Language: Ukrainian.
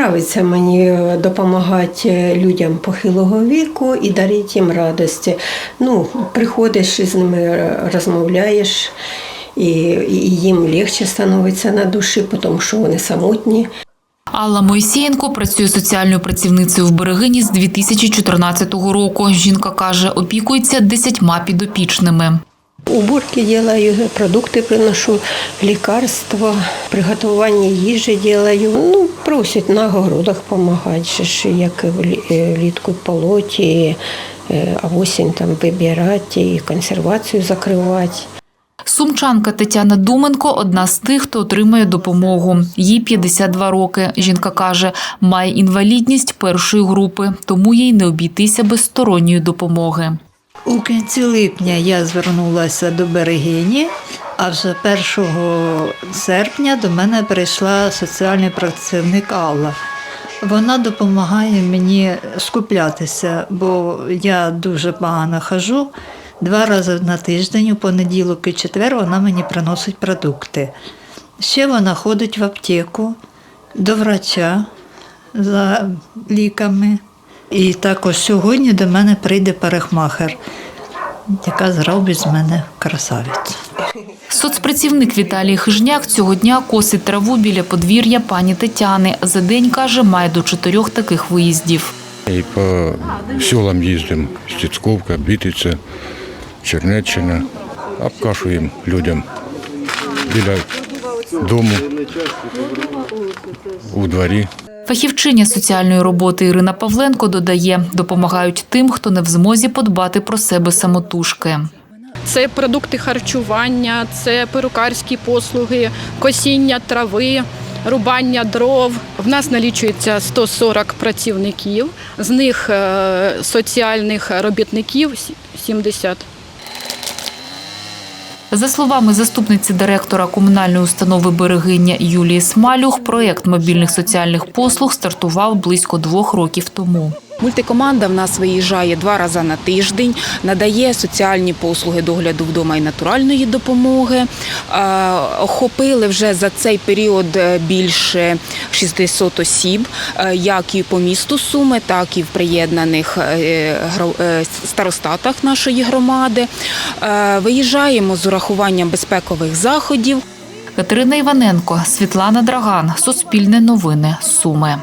Нравиться мені допомагати людям похилого віку і дарити їм радості. Ну, приходиш і з ними розмовляєш, і, і їм легше становиться на душі, тому що вони самотні. Алла Мойсієнко працює соціальною працівницею в Берегині з 2014 року. Жінка каже, опікується десятьма підопічними. Уборки делаю, продукти приношу, лікарства, приготування їжі делаю. Ну, просять на городах допомагати, як влі- влітку полоті, е, а осінь там вибирати і консервацію закривати. Сумчанка Тетяна Думенко одна з тих, хто отримує допомогу. Їй 52 роки. Жінка каже, має інвалідність першої групи, тому їй не обійтися без сторонньої допомоги. У кінці липня я звернулася до берегині, а вже 1 серпня до мене прийшла соціальний працівник Алла. Вона допомагає мені скуплятися, бо я дуже погано хожу. Два рази на тиждень, у понеділок і четвер, вона мені приносить продукти. Ще вона ходить в аптеку до врача за ліками. І також сьогодні до мене прийде парикмахер, яка зробить з мене красавицю. Соцпрацівник Віталій Хижняк цього дня косить траву біля подвір'я пані Тетяни. За день, каже, має до чотирьох таких виїздів. І по селам їздимо. Стецьковка, Бітиця, Чернеччина. Обкашуємо людям біля дому, у дворі. Фахівчиня соціальної роботи Ірина Павленко додає, допомагають тим, хто не в змозі подбати про себе самотужки. Це продукти харчування, це перукарські послуги, косіння трави, рубання дров. В нас налічується 140 працівників, з них е, соціальних робітників сі- 70. За словами заступниці директора комунальної установи Берегиня Юлії Смалюх, проєкт мобільних соціальних послуг стартував близько двох років тому. Мультикоманда в нас виїжджає два рази на тиждень, надає соціальні послуги догляду вдома і натуральної допомоги. Е, Охопили вже за цей період е, більше 600 осіб, е, як і по місту Суми, так і в приєднаних старостатах нашої громади. Виїжджаємо з урахуванням безпекових заходів. Катерина Іваненко, Світлана Драган, Суспільне новини, Суми.